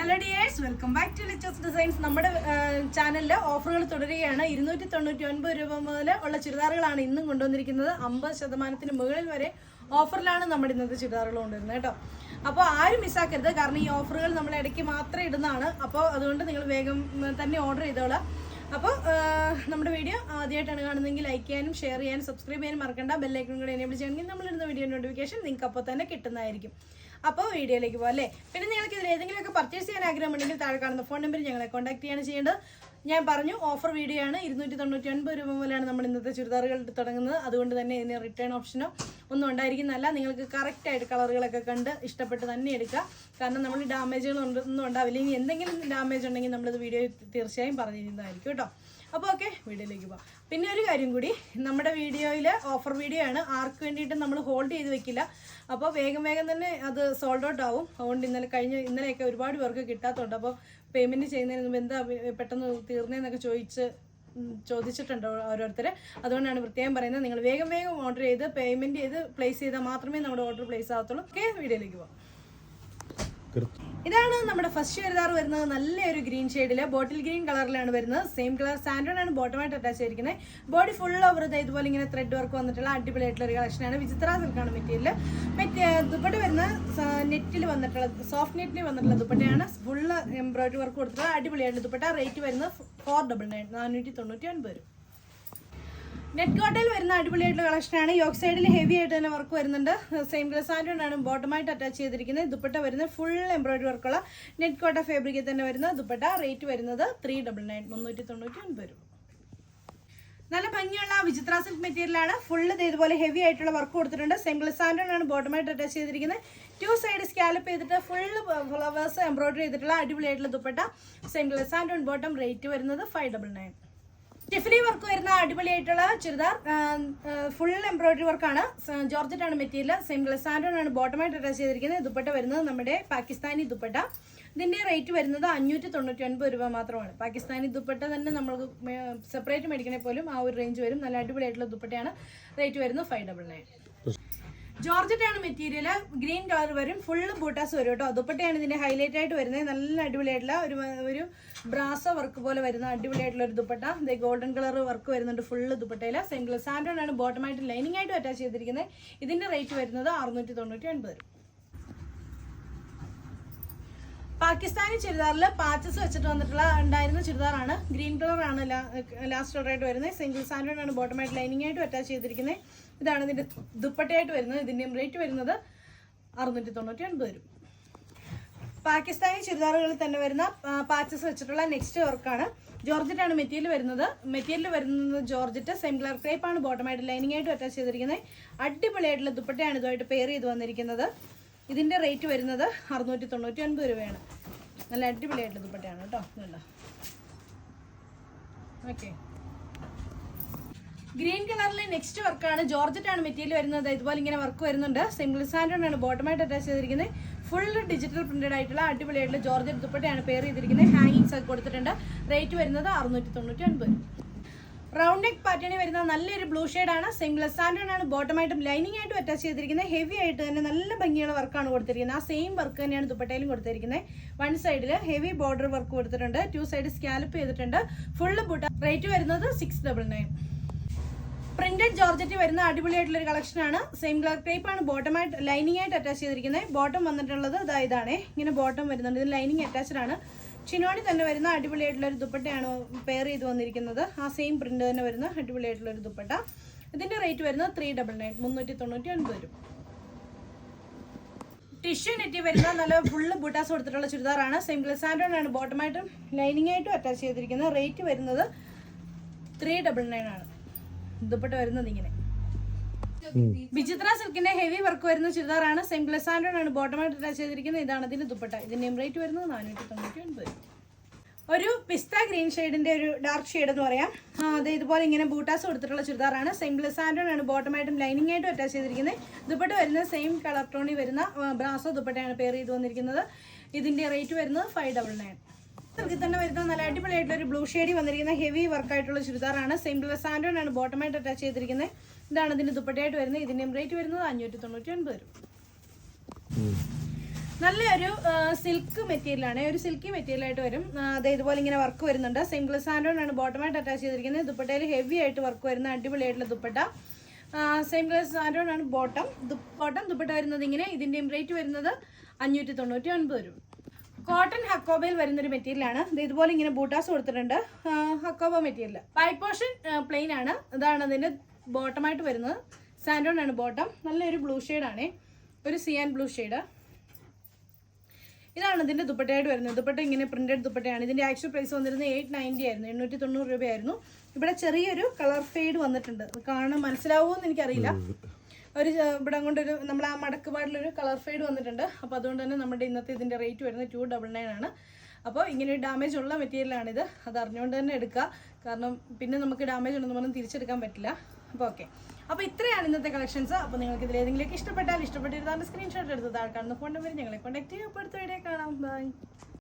Hello dears welcome back to Lichas designs നമ്മുടെ ചാനലിൽ ഓഫറുകൾ തുടരുകയാണ്. ഇരുന്നൂറ്റി തൊണ്ണൂറ്റി ഒൻപത് രൂപ മുതൽ ഉള്ള ചുരിദാറുകളാണ് ഇന്നും കൊണ്ടുവന്നിരിക്കുന്നത്. അമ്പത് ശതമാനത്തിന് മുകളിൽ വരെ ഓഫറിലാണ് നമ്മുടെ ഇന്നത്തെ ചുരിദാറുകൾ കൊണ്ടുവരുന്നത് കേട്ടോ. അപ്പോൾ ആരും മിസ്സാക്കരുത്. കാരണം ഈ ഓഫറുകൾ നമ്മൾ ഇടയ്ക്ക് മാത്രം ഇടുന്നതാണ്. അപ്പോൾ അതുകൊണ്ട് നിങ്ങൾ വേഗം തന്നെ ഓർഡർ ചെയ്തോളാം. അപ്പോൾ നമ്മുടെ വീഡിയോ ആദ്യമായിട്ടാണ് കാണുന്നതെങ്കിൽ ലൈക്ക് ചെയ്യാനും ഷെയർ ചെയ്യാനും സബ്സ്ക്രൈബ് ചെയ്യാനും മറക്കണ്ട. ബെല്ലൈക്കൺ കൂടെ എനേബിൾ ചെയ്യണമെങ്കിൽ നമ്മളിടുന്ന വീഡിയോ നോട്ടിഫിക്കേഷൻ നിങ്ങൾക്ക് അപ്പോൾ തന്നെ കിട്ടുന്നതായിരിക്കും. അപ്പോൾ വീഡിയോയിലേക്ക് പോകാം അല്ലേ? പിന്നെ നിങ്ങൾക്ക് ഇതിൽ ഏതെങ്കിലുമൊക്കെ പർച്ചേസ് ചെയ്യാൻ ആഗ്രഹം ഉണ്ടെങ്കിൽ താഴെ കാണുന്ന ഫോൺ നമ്പറിൽ ഞങ്ങളെ കോൺടാക്ട് ചെയ്യാണ് ചെയ്യേണ്ടത്. ഞാൻ പറഞ്ഞു ഓഫർ വീഡിയോ ആണ്. ഇരുന്നൂറ്റി തൊണ്ണൂറ്റി ഒൻപത് രൂപ മുതലാണ് നമ്മൾ ഇന്നത്തെ ചുരിദാറുകൾ തുടങ്ങുന്നത്. അതുകൊണ്ട് തന്നെ ഇതിന് റിട്ടേൺ ഓപ്ഷനോ ഒന്നും ഉണ്ടായിരിക്കുന്നതല്ല. നിങ്ങൾക്ക് കറക്റ്റായിട്ട് കളറുകളൊക്കെ കണ്ട് ഇഷ്ടപ്പെട്ട് തന്നെ എടുക്കുക. കാരണം നമ്മൾ ഡാമേജുകൾ ഒന്നും ഉണ്ടാവില്ല. ഇനി എന്തെങ്കിലും ഡാമേജ് ഉണ്ടെങ്കിൽ നമ്മളിത് വീഡിയോ തീർച്ചയായും പറഞ്ഞിരുന്നതായിരിക്കും കേട്ടോ. അപ്പോൾ ഓക്കെ വീഡിയോയിലേക്ക് പോവാം. പിന്നെ ഒരു കാര്യം കൂടി നമ്മുടെ വീഡിയോയിൽ ഓഫർ വീഡിയോ ആണ്. ആർക്ക് വേണ്ടിയിട്ട് നമ്മൾ ഹോൾഡ് ചെയ്ത് വെക്കില്ല. അപ്പോൾ വേഗം വേഗം തന്നെ അത് സോൾഡ് ഔട്ട് ആവും. അതുകൊണ്ട് ഇന്നലെ കഴിഞ്ഞ ഇന്നലെയൊക്കെ ഒരുപാട് പേർക്ക് കിട്ടാത്തതുണ്ട് അപ്പോൾ പേയ്മെന്റ് ചെയ്യുന്നതിന് മുമ്പ് എന്താ പെട്ടെന്ന് തീർന്നതെന്നൊക്കെ ചോദിച്ച് ചോദിച്ചിട്ടുണ്ട് ഓരോരുത്തർ അതുകൊണ്ടാണ് പ്രത്യേകം പറയുന്നത്. നിങ്ങൾ വേഗം വേഗം ഓർഡർ ചെയ്ത് പേയ്മെന്റ് ചെയ്ത് പ്ലേസ് ചെയ്താൽ മാത്രമേ നമ്മുടെ ഓർഡർ പ്ലേസ് ആകത്തുള്ളൂ. ഓക്കെ വീഡിയോയിലേക്ക് പോകാം ഇതാണ് നമ്മുടെ ഫസ്റ്റ് ചുരിദാർ വരുന്നത്. നല്ലൊരു ഗ്രീൻ ഷെയ്ഡിൽ ബോട്ടിൽ ഗ്രീൻ കളറിലാണ് വരുന്നത്. സെയിം കളർ സാൻഡോൺ ആണ്. ബോട്ടമായിട്ട് അറ്റാച്ച് ചെയ്തിരിക്കുന്നത് ബോഡി ഫുൾ ഓവർ ഇതുപോലെ ഇങ്ങനെ ത്രെഡ് വർക്ക് വന്നിട്ടുള്ള അടിപൊളിയായിട്ടുള്ള ഒരു കളക്ഷനാണ് വിചിത്ര സിൽക്കാണ് മെറ്റീരിയൽ മറ്റേ ദുപ്പട്ട വരുന്ന നെറ്റിൽ വന്നിട്ടുള്ള സോഫ്റ്റ് നെറ്റിൽ വന്നിട്ടുള്ള ദുപ്പട്ടയാണ്. ഫുള്ള് എംബ്രോയിഡറി വർക്ക് കൊടുത്തിട്ടുള്ള അടിപൊളിയായിട്ടുള്ള ദുപ്പട്ട. റേറ്റ് വരുന്നത് ഫോർ ഡബിൾ നയൻ നാനൂറ്റി തൊണ്ണൂറ്റി ഒൻപത് രൂപ. നെറ്റ് കോട്ടയിൽ വരുന്ന അടിപൊളിയായിട്ടുള്ള കളക്ഷനാണ് യോക്ക് സൈഡിൽ ഹെവി ആയിട്ട് തന്നെ വർക്ക് വരുന്നുണ്ട്. സെയിം ഗ്ലസ് ആണ് ബോട്ടമായിട്ട് അറ്റാച്ച് ചെയ്തിരിക്കുന്നത്. ദുപ്പട്ട വരുന്നത് ഫുൾ എംബ്രോയിഡറി വർക്കുള്ള നെറ്റ് കോട്ട ഫാബ്രിക്കിൽ തന്നെ വരുന്ന ദുപ്പട്ട. റേറ്റ് വരുന്നത് ത്രീ ഡബിൾ നയൻ മുന്നൂറ്റി തൊണ്ണൂറ്റി ഒൻപത് രൂപ. നല്ല ഭംഗിയുള്ള വിചിത്ര സിൽക്ക് മെറ്റീരിയലാണ് ഫുള്ള് ഇതുപോലെ ഹെവി ആയിട്ടുള്ള വർക്ക് കൊടുത്തിട്ടുണ്ട്. സെയിം ഗ്ലസ് ആണ് ബോട്ടമായിട്ട് അറ്റാച്ച് ചെയ്തിരിക്കുന്നത്. ടു സൈഡ് സ്കാലപ്പ് ചെയ്തിട്ട് ഫുള്ള് ഫ്ലവേഴ്സ് എംബ്രോയിഡറി ചെയ്തിട്ടുള്ള അടിപൊളിയായിട്ടുള്ള dupatta. Same glass and bottom rate വരുന്നത് ഫൈവ് ഡബിൾ നയൻ ടിഫിലി വർക്ക് വരുന്ന അടിപൊളിയായിട്ടുള്ള ചുരിദാർ ഫുൾ എംബ്രോയിഡറി വർക്കാണ് ജോർജറ്റ് ആണ്. മെറ്റീരിയൽ സെയിം ഗ്ലസാൻഡോൺ ആണ് ബോട്ടമായിട്ട് അറ്റാച്ച് ചെയ്തിരിക്കുന്നത്. ദുപ്പട്ട വരുന്നത് നമ്മുടെ പാകിസ്ഥാനി ദുപ്പട്ട. ഇതിന്റെ റേറ്റ് വരുന്നത് അഞ്ഞൂറ്റി തൊണ്ണൂറ്റി ഒൻപത് രൂപ മാത്രമാണ്. പാകിസ്ഥാനി ദുപ്പട്ട തന്നെ നമ്മൾ സെപ്പറേറ്റ് മേടിക്കണേ പോലും ആ ഒരു റേഞ്ച് വരും. നല്ല അടിപൊളിയായിട്ടുള്ള ദുപ്പട്ടയാണ്. റേറ്റ് വരുന്നത് ഫൈവ് ഡബിൾ നയൻ ജോർജറ്റ് ആണ് മെറ്റീരിയൽ ഗ്രീൻ കളർ വരും. ഫുള്ള് ബൂട്ടാസ് വരും കേട്ടോ. ദുപ്പട്ടയാണ് ഇതിന്റെ ഹൈലൈറ്റ് ആയിട്ട് വരുന്നത്. നല്ല അടിപൊളിയായിട്ടുള്ള ഒരു ഒരു ബ്രാസോ വർക്ക് പോലെ വരുന്ന അടിപൊളിയായിട്ടുള്ള ഒരു ദുപ്പട്ട. ഇത് ഗോൾഡൻ കളർ വർക്ക് വരുന്നുണ്ട് ഫുള്ള് ദുപ്പട്ടയിൽ സിംഗിൾ സാൻഡോൺ ആണ് ബോട്ടമായിട്ട് ലൈനിങ് ആയിട്ട് അറ്റാച്ച് ചെയ്തിരിക്കുന്നത്. ഇതിന്റെ റേറ്റ് വരുന്നത് അറുന്നൂറ്റി തൊണ്ണൂറ്റി ഒൻപത് രൂപ. പാകിസ്ഥാനി ചുരിദാറിൽ പാച്ചസ് വെച്ചിട്ട് വന്നിട്ടുള്ള ഉണ്ടായിരുന്ന ചുരിദാറാണ്. ഗ്രീൻ കളർ ആണ് ലാസ്റ്റ് ഓർഡറായിട്ട് വരുന്നത്. സിംഗിൾ സാൻഡ് ആണ് ബോട്ടമായിട്ട് ലൈനിങ് ആയിട്ട് അറ്റാച്ച് ചെയ്തിരിക്കുന്നത്. ഇതാണ് ഇതിന്റെ ദുപ്പട്ടയായിട്ട് വരുന്നത്. ഇതിന്റെയും റേറ്റ് വരുന്നത് അറുന്നൂറ്റി തൊണ്ണൂറ്റി ഒൻപത് രൂപ പാകിസ്ഥാനി ചുരിദാറുകളിൽ തന്നെ വരുന്ന പാച്ചസ് വെച്ചിട്ടുള്ള നെക്സ്റ്റ് വർക്കാണ് ജോർജറ്റ് ആണ് മെറ്റീരിയൽ വരുന്നത്. മെറ്റീരിയൽ വരുന്നത് ജോർജറ്റ്. സെയിം കളർ ക്രേപ്പ് ആണ് ബോട്ടമായിട്ട് ലൈനിങ് ആയിട്ട് അറ്റാച്ച് ചെയ്തിരിക്കുന്നത്. അടിപൊളിയായിട്ടുള്ള ദുപ്പട്ടയാണ് ഇതുമായിട്ട് പെയർ ചെയ്ത് വന്നിരിക്കുന്നത്. ഇതിന്റെ റേറ്റ് വരുന്നത് അറുന്നൂറ്റി തൊണ്ണൂറ്റി ഒൻപത് രൂപയാണ്. നല്ല അടിപൊളിയായിട്ടുള്ള ദുപ്പട്ടയാണ് കേട്ടോ നല്ല ഓക്കെ ഗ്രീൻ കളറിലെ നെക്സ്റ്റ് വർക്കാണ് ജോർജറ്റ് ആണ് മെറ്റീരിയൽ വരുന്നത്. ഇതുപോലെ ഇങ്ങനെ വർക്ക് വരുന്നുണ്ട്. സിംഗിൾ ആണ് ബോട്ടമായിട്ട് അറ്റാച്ച് ചെയ്തിരിക്കുന്നത്. ഫുൾ ഡിജിറ്റൽ പ്രിന്റഡ് ആയിട്ടുള്ള അടിപൊളിയായിട്ടുള്ള ജോർജറ്റ് ദുപ്പട്ടയാണ് പെയർ ചെയ്തിരിക്കുന്നത്. ഹാങ്ങിങ്സ് ഒക്കെ കൊടുത്തിട്ടുണ്ട്. റേറ്റ് വരുന്നത് അറുന്നൂറ്റി തൊണ്ണൂറ്റി ഒൻപത് റൗണ്ട് നെക്ക് പാറ്റേണിൽ വരുന്ന നല്ലൊരു ബ്ലൂ ആണ്. സിംഗിൾ സ്റ്റാൻഡേർഡ് ആണ്. ബോട്ടമായിട്ടും ലൈനിങ് ആയിട്ടും അറ്റാച്ച് ചെയ്തിരിക്കുന്നത്. ഹെവി ആയിട്ട് തന്നെ നല്ല ഭംഗിയുള്ള വർക്കാണ് കൊടുത്തിരിക്കുന്നത്. ആ സെയിം വർക്ക് തന്നെയാണ് ദുപ്പട്ടയിലും കൊടുത്തിരിക്കുന്നത്. വൺ സൈഡിൽ ഹെവി ബോർഡർ വർക്ക് കൊടുത്തിട്ടുണ്ട്. ടു സൈഡ് സ്കാലപ്പ് ചെയ്തിട്ടുണ്ട്. ഫുള്ള് ബുട്ട റേറ്റ് വരുന്നത് six double nine printed georgette വരുന്ന അടിപൊളിയായിട്ടുള്ള ഒരു കളക്ഷനാണ് സെയിം കളർ ടൈപ്പ് ആണ്. ബോട്ടമായിട്ട് ലൈനിങ് ആയിട്ട് അറ്റാച്ച് ചെയ്തിരിക്കുന്നത്. ബോട്ടം വന്നിട്ടുള്ളത് ഇതാ ഇതാണ്. ഇങ്ങനെ ബോട്ടം വരുന്നുണ്ട്. ഇത് ലൈനിങ് അറ്റാച്ച്ഡ് ആണ്. ചിനോണി തന്നെ വരുന്ന അടിപൊളിയായിട്ടുള്ള ഒരു ദുപ്പട്ടയാണ് പെയർ ചെയ്ത് വന്നിരിക്കുന്നത്. ആ സെയിം പ്രിന്റ് തന്നെ വരുന്ന അടിപൊളിയായിട്ടുള്ള ഒരു ദുപ്പട്ട. ഇതിന്റെ റേറ്റ് വരുന്നത് ത്രീ ഡബിൾ നയൻ മുന്നൂറ്റി തൊണ്ണൂറ്റി ഒൻപത് രൂപ. ടിഷ്യൂ നെറ്റി വരുന്ന നല്ല ഫുള്ള് ബൂട്ടാസ് കൊടുത്തിട്ടുള്ള ചുരിദാറാണ്. സെയിം ഗ്ലസാൻഡോൺ ആണ്. ബോട്ടമായിട്ടും ലൈനിങ് ആയിട്ടും അറ്റാച്ച് ചെയ്തിരിക്കുന്നത് റേറ്റ് വരുന്നത് ത്രീ ഡബിൾ നയൻ ആണ്. ദുപ്പട്ട വരുന്നത് ഇങ്ങനെ. വിചിത്ര സിൽക്കിന്റെ ഹെവി വർക്ക് വരുന്ന ചുരിദാറാണ്. സെയിം ആൻഡ്രോഡ് ആണ് ബോട്ടമായിട്ട് അറ്റാച്ച് ചെയ്തിരിക്കുന്നത്. ഇതാണ് ഇതിന്റെ ദുപ്പട്ട. ഇതിന്റെയും റേറ്റ് വരുന്നത് നാനൂറ്റി തൊണ്ണൂറ്റി ഒൻപത് ഒരു പിസ്ത ഗ്രീൻ ഷെയ്ഡിന്റെ ഒരു ഡാർക്ക് ഷെയ്ഡ് എന്ന് പറയാം. അത് ഇതുപോലെ ഇങ്ങനെ ബൂട്ടാസ് കൊടുത്തിട്ടുള്ള ചുരിദാറാണ്. സെയിം ഗ്ലസാൻഡോൺ ആണ് ബോട്ടമായിട്ടും ലൈനിങ് ആയിട്ടും അറ്റാച്ച് ചെയ്തിരിക്കുന്നത്. ദുപ്പട്ട വരുന്ന സെയിം കളർ ടോണിൽ വരുന്ന ബ്രാസോ ദുപ്പട്ടയാണ് പേർ ചെയ്ത് വന്നിരിക്കുന്നത്. ഇതിന്റെ റേറ്റ് വരുന്നത് ഫൈവ് ഡബിൾ നയൻ തന്നെ വരുന്ന നല്ല അടിപൊളിയായിട്ടുള്ള ഒരു ബ്ലൂ ഷെയ്ഡിൽ വന്നിരിക്കുന്ന ഹെവി വർക്ക് ആയിട്ടുള്ള ചുരിദാറാണ്. സെയിം ഗ്ലസാൻഡോൺ ആണ് ബോട്ടമായിട്ട് അറ്റാച്ച് ചെയ്തിരിക്കുന്നത്. ഇതാണ് ഇതിന് ദുപ്പട്ടയായിട്ട് വരുന്നത്. ഇതിന്റെയും റേറ്റ് വരുന്നത് അഞ്ഞൂറ്റി തൊണ്ണൂറ്റി ഒൻപത് രൂപ നല്ലൊരു സിൽക്ക് മെറ്റീരിയലാണ് ഒരു സിൽക്കി മെറ്റീരിയൽ ആയിട്ട് വരും. ആ, ഇതുപോലെ ഇങ്ങനെ വർക്ക് വരുന്നുണ്ട്. സിംഗിൾ സാൻഡോൺ ആണ് ബോട്ടമായിട്ട് അറ്റാച്ച് ചെയ്തിരിക്കുന്നത്. ദുപ്പട്ടയിൽ ഹെവി ആയിട്ട് വർക്ക് വരുന്ന അടിപൊളിയായിട്ടുള്ള ദുപ്പട്ട. സെയിം ഗ്ലാസ് ആണ് ബോട്ടം ബോട്ടം ദുപ്പട്ട വരുന്നത് ഇങ്ങനെ. ഇതിന്റെയും റേറ്റ് വരുന്നത് അഞ്ഞൂറ്റി തൊണ്ണൂറ്റി ഒൻപത് രൂപ. കോട്ടൺ ഹക്കോബയിൽ വരുന്ന ഒരു മെറ്റീരിയൽ ആണ്. ഇത് ഇതുപോലെ ഇങ്ങനെ ബൂട്ടാസ് കൊടുത്തിട്ടുണ്ട്. Hakoba material pipe portion plain ആണ്. ഇതാണ് അതിന്റെ ബോട്ടമായിട്ട് വരുന്നത്. സാൻഡോൺ ആണ് ബോട്ടം. നല്ലൊരു ബ്ലൂ ആണ്. ഒരു സിയാൻ ബ്ലൂ ഷെയ്ഡ് ഇതാണ് ഇതിന്റെ ദുപ്പട്ടയായിട്ട് വരുന്നത്. ദുപ്പട്ട ഇങ്ങനെ പ്രിന്റഡ് ദുപ്പട്ടയാണ്. ഇതിന്റെ ആക്ച്വൽ പ്രൈസ് വന്നിരുന്നത് എയ്റ്റ് നയന്റി ആയിരുന്നു. എണ്ണൂറ്റി തൊണ്ണൂറ് രൂപയായിരുന്നു. ഇവിടെ ചെറിയൊരു കളർ ഫെയ്ഡ് വന്നിട്ടുണ്ട്. കാണാൻ മനസ്സിലാവുമോ എന്ന് എനിക്കറിയില്ല. ഒരു ഇവിടെ കൊണ്ടൊരു നമ്മൾ ആ മടക്കുപാടിലൊരു കളർ ഫെയ്ഡ് വന്നിട്ടുണ്ട്. അപ്പോൾ അതുകൊണ്ട് തന്നെ നമ്മുടെ ഇന്നത്തെ ഇതിന്റെ റേറ്റ് വരുന്നത് ടു ഡബിൾ നയൻ ആണ്. അപ്പോൾ ഇങ്ങനെ ഡാമേജ് ഉള്ള മെറ്റീരിയലാണിത് അത് അറിഞ്ഞുകൊണ്ട് തന്നെ എടുക്കുക. കാരണം പിന്നെ നമുക്ക് ഡാമേജ് ഉണ്ടെന്ന് പറഞ്ഞാൽ തിരിച്ചെടുക്കാൻ പറ്റില്ല. അപ്പോൾ ഓക്കെ അപ്പോൾ ഇത്രയാണ് ഇന്നത്തെ കളക്ഷൻസ് അപ്പോൾ നിങ്ങൾക്ക് ഇതിൽ ഏതെങ്കിലും ഇഷ്ടപ്പെട്ടാൽ ഇഷ്ടപ്പെട്ടിരുന്നാൽ സ്ക്രീൻഷോട്ട് എടുത്ത് താഴെ കാണുന്ന ഫോൺ നമ്പർ ഞങ്ങളെ കോൺടാക്ട് ചെയ്യുക അടുത്ത വീഡിയോ കാണാം. ബൈ